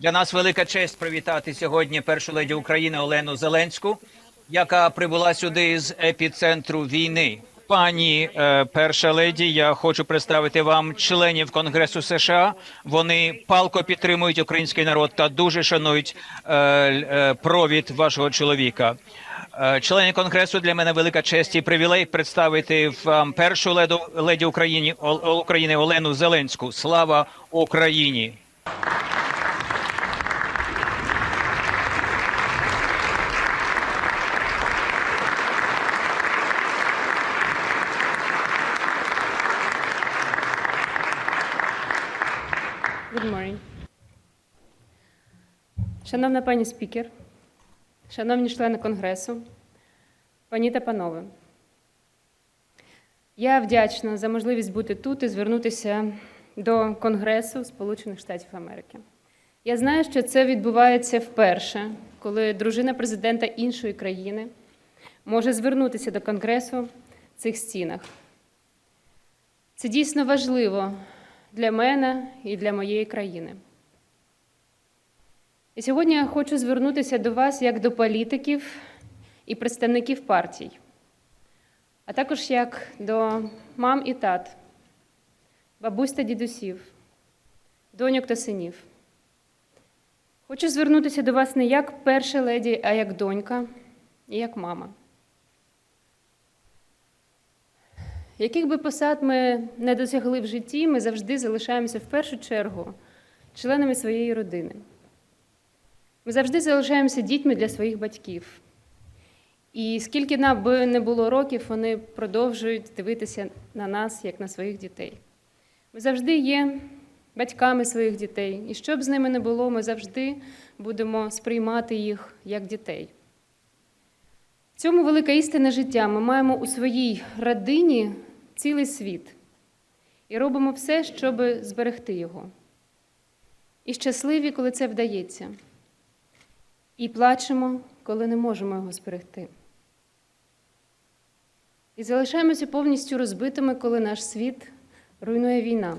Для нас велика честь привітати сьогодні першу леді України Олену Зеленську, яка прибула сюди з епіцентру війни. Пані е, перша леді, я хочу представити вам членів Конгресу США. Вони палко підтримують український народ та дуже шанують е, е, провід вашого чоловіка. Члени конгресу для мене велика честь і привілей представити вам першу леду леді України України Олену Зеленську. Слава Україні! Шановна пані спікер, шановні члени Конгресу, пані та панове, я вдячна за можливість бути тут і звернутися до Конгресу Сполучених Штатів Америки. Я знаю, що це відбувається вперше, коли дружина президента іншої країни може звернутися до Конгресу в цих стінах. Це дійсно важливо для мене і для моєї країни. І сьогодні я хочу звернутися до вас як до політиків і представників партій, а також як до мам і тат, бабусь та дідусів, доньок та синів. Хочу звернутися до вас не як перша леді, а як донька і як мама. Яких би посад ми не досягли в житті, ми завжди залишаємося в першу чергу членами своєї родини. Ми завжди залишаємося дітьми для своїх батьків. І скільки нам би не було років, вони продовжують дивитися на нас, як на своїх дітей. Ми завжди є батьками своїх дітей, і що б з ними не було, ми завжди будемо сприймати їх як дітей. В цьому велика істина життя. Ми маємо у своїй родині цілий світ і робимо все, щоб зберегти його. І щасливі, коли це вдається, і плачемо, коли не можемо його зберегти. І залишаємося повністю розбитими, коли наш світ руйнує війна.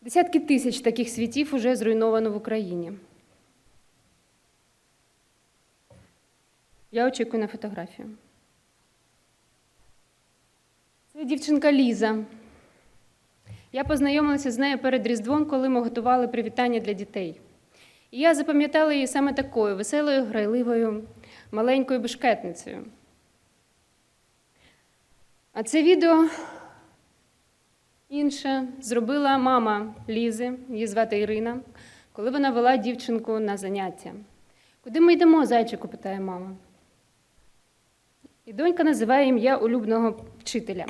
Десятки тисяч таких світів уже зруйновано в Україні. Я очікую на фотографію. Це дівчинка Ліза. Я познайомилася з нею перед Різдвом, коли ми готували привітання для дітей. І я запам'ятала її саме такою веселою, грайливою, маленькою бешкетницею. А це відео інше зробила мама Лізи, її звати Ірина, коли вона вела дівчинку на заняття. Куди ми йдемо, зайчику? питає мама. І донька називає ім'я улюбленого вчителя.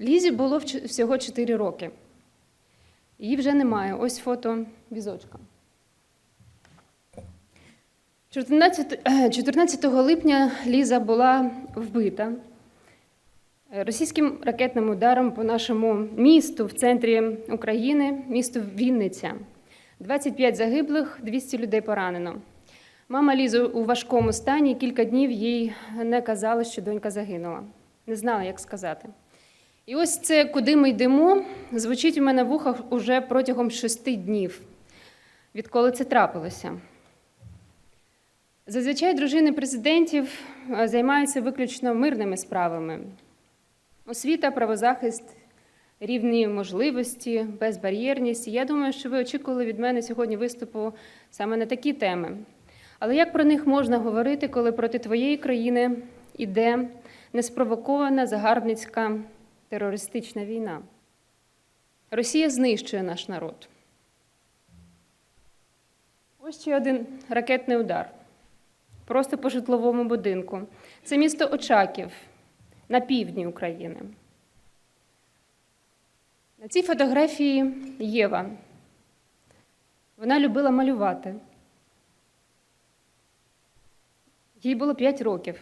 Лізі було всього 4 роки. Її вже немає. Ось фото візочка. 14, е, 14 липня Ліза була вбита російським ракетним ударом по нашому місту в центрі України, місто Вінниця. 25 загиблих, 200 людей поранено. Мама Лізи у важкому стані, кілька днів їй не казали, що донька загинула. Не знала, як сказати. І ось це куди ми йдемо, звучить у мене в ухах уже протягом шести днів, відколи це трапилося. Зазвичай дружини президентів е, займаються виключно мирними справами: освіта, правозахист, рівні можливості, безбар'єрність. Я думаю, що ви очікували від мене сьогодні виступу саме на такі теми. Але як про них можна говорити, коли проти твоєї країни іде неспровокована загарбницька терористична війна? Росія знищує наш народ. Ось ще один ракетний удар. Просто по житловому будинку. Це місто Очаків на півдні України. На цій фотографії Єва. Вона любила малювати. Їй було 5 років.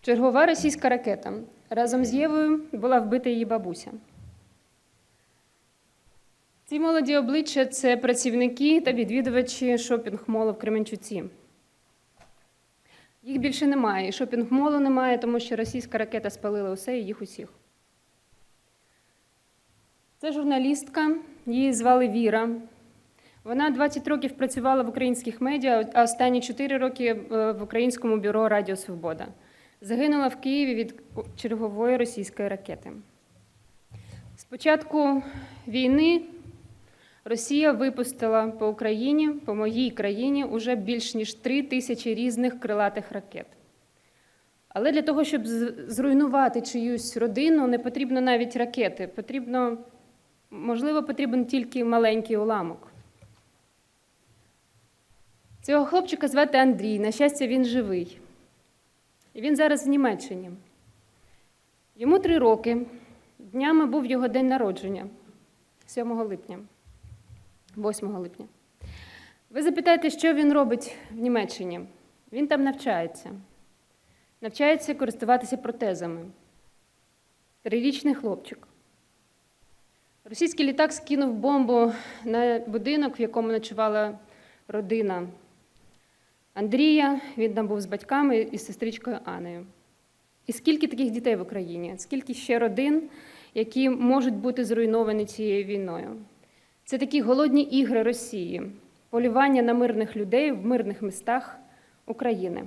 Чергова російська ракета. Разом з Євою була вбита її бабуся. Ці молоді обличчя це працівники та відвідувачі шопінг-молу в Кременчуці. Їх більше немає, і шопінг-молу немає, тому що російська ракета спалила усе і їх усіх. Це журналістка, її звали Віра. Вона 20 років працювала в українських медіа, а останні 4 роки е, в Українському бюро Радіо Свобода. Загинула в Києві від чергової російської ракети. З початку війни Росія випустила по Україні, по моїй країні, уже більш ніж 3 тисячі різних крилатих ракет. Але для того, щоб зруйнувати чиюсь родину, не потрібно навіть ракети. Потрібно, можливо, потрібен тільки маленький уламок. Цього хлопчика звати Андрій. На щастя, він живий. І він зараз в Німеччині. Йому три роки. Днями був його день народження 7 липня, 8 липня. Ви запитаєте, що він робить в Німеччині? Він там навчається. Навчається користуватися протезами. Трирічний хлопчик. Російський літак скинув бомбу на будинок, в якому ночувала родина Андрія. Він там був з батьками і з сестричкою Анею. І скільки таких дітей в Україні? Скільки ще родин, які можуть бути зруйновані цією війною? Це такі голодні ігри Росії, полювання на мирних людей в мирних містах України.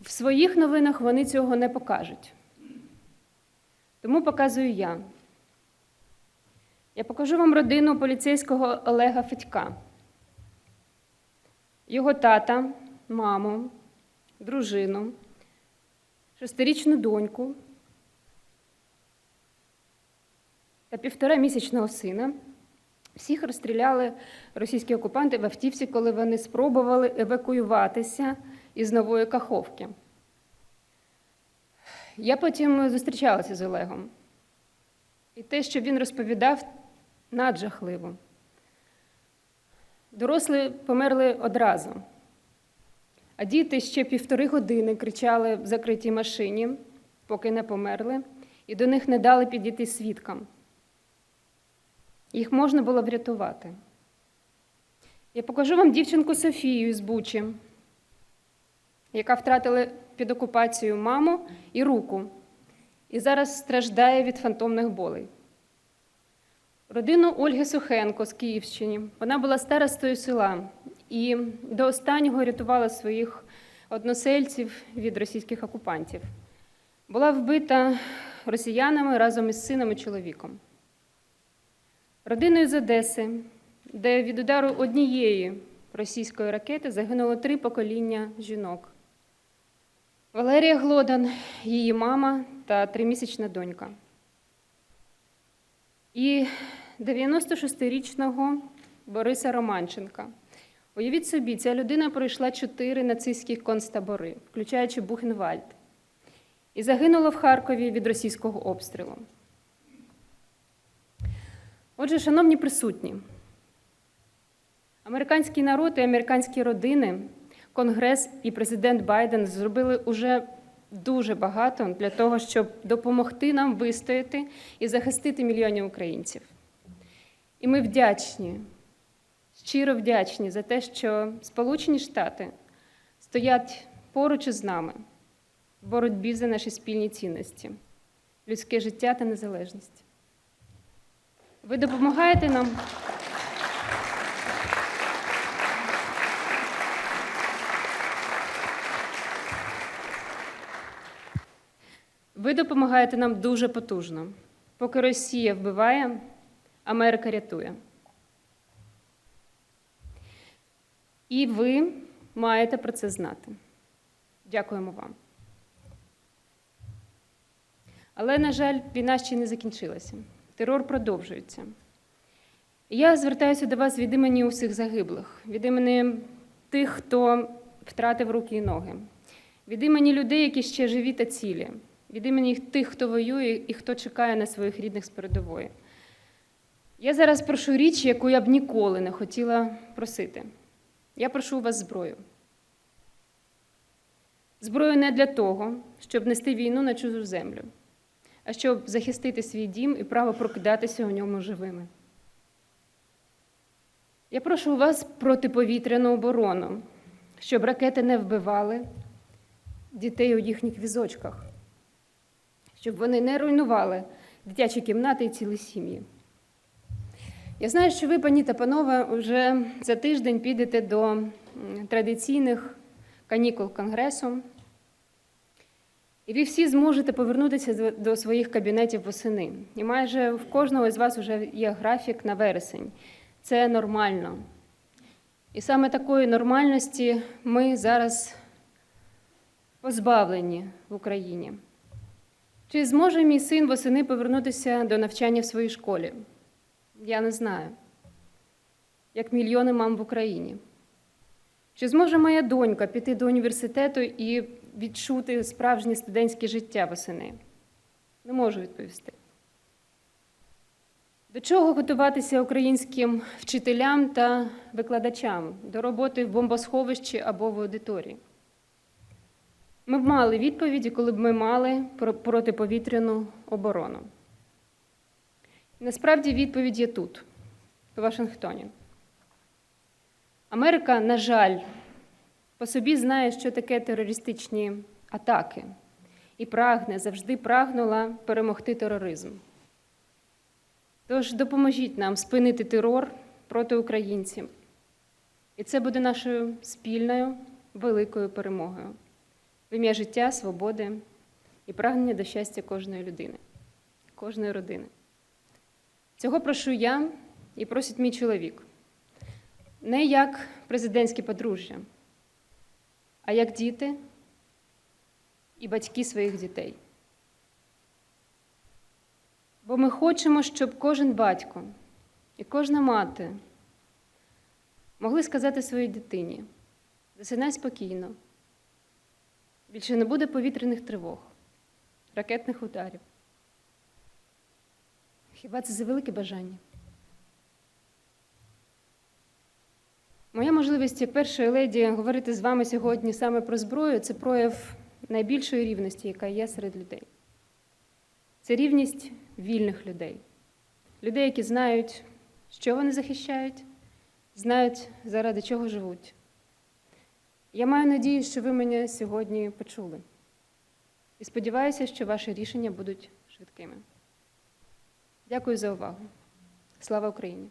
В своїх новинах вони цього не покажуть. Тому показую я. Я покажу вам родину поліцейського Олега Федька, його тата, маму, дружину, шестирічну доньку та півторамісячного сина. Всіх розстріляли російські окупанти в автівці, коли вони спробували евакуюватися із нової Каховки. Я потім зустрічалася з Олегом. І те, що він розповідав, наджахливо. Дорослі померли одразу, а діти ще півтори години кричали в закритій машині, поки не померли, і до них не дали підійти свідкам. Їх можна було врятувати. Я покажу вам дівчинку Софію з Бучі, яка втратила під окупацією маму і руку, і зараз страждає від фантомних болей. Родину Ольги Сухенко з Київщини. Вона була старостою села і до останнього рятувала своїх односельців від російських окупантів. Була вбита росіянами разом із сином і чоловіком. Родиною з Одеси, де від удару однієї російської ракети загинуло три покоління жінок. Валерія Глодан, її мама та тримісячна донька. І 96-річного Бориса Романченка. Уявіть собі, ця людина пройшла чотири нацистські концтабори, включаючи Бухенвальд, і загинула в Харкові від російського обстрілу. Отже, шановні присутні, американський народ і американські родини, Конгрес і президент Байден зробили уже дуже багато для того, щоб допомогти нам вистояти і захистити мільйонів українців. І ми вдячні, щиро вдячні за те, що Сполучені Штати стоять поруч із нами в боротьбі за наші спільні цінності, людське життя та незалежність. Ви допомагаєте нам. Ви допомагаєте нам дуже потужно. Поки Росія вбиває, Америка рятує. І ви маєте про це знати. Дякуємо вам. Але, на жаль, війна ще не закінчилася. Терор продовжується. Я звертаюся до вас від імені усіх загиблих, від імені тих, хто втратив руки і ноги, від імені людей, які ще живі та цілі, від імені тих, хто воює і хто чекає на своїх рідних з передової. Я зараз прошу річ, яку я б ніколи не хотіла просити. Я прошу у вас зброю. Зброю не для того, щоб нести війну на чужу землю, а щоб захистити свій дім і право прокидатися у ньому живими. Я прошу у вас протиповітряну оборону, щоб ракети не вбивали дітей у їхніх візочках, щоб вони не руйнували дитячі кімнати і цілі сім'ї. Я знаю, що ви, пані та панове, вже за тиждень підете до традиційних канікул Конгресу, і ви всі зможете повернутися до- своїх кабінетів восени. І майже в кожного з вас вже є графік на вересень. Це нормально. І саме такої нормальності ми зараз позбавлені в Україні. Чи зможе мій син восени повернутися до навчання в своїй школі? Я не знаю. Як мільйони мам в Україні. Чи зможе моя донька піти до університету і відчути справжнє студентське життя восени? Не можу відповісти. До чого готуватися українським вчителям та викладачам до роботи в бомбосховищі або в аудиторії? Ми б мали відповіді, коли б ми мали про- протиповітряну оборону. Насправді відповідь є тут, у Вашингтоні. Америка, на жаль, по собі знає, що таке терористичні атаки, і прагне, завжди прагнула перемогти тероризм. Тож допоможіть нам спинити терор проти українців. І це буде нашою спільною великою перемогою в ім'я життя, свободи і прагнення до щастя кожної людини, кожної родини. Цього прошу я і просить мій чоловік. Не як президентське подружжя, а як діти і батьки своїх дітей. Бо ми хочемо, щоб кожен батько і кожна мати могли сказати своїй дитині: засинай спокійно, більше не буде повітряних тривог, ракетних ударів. Хіба це за велике бажання? Моя можливість першої леді говорити з вами сьогодні саме про зброю це прояв найбільшої рівності, яка є серед людей. Це рівність вільних людей, людей, які знають, що вони захищають, знають, заради чого живуть. Я маю надію, що ви мене сьогодні почули. І сподіваюся, що ваші рішення будуть швидкими. Дякую за увагу. Слава Україні!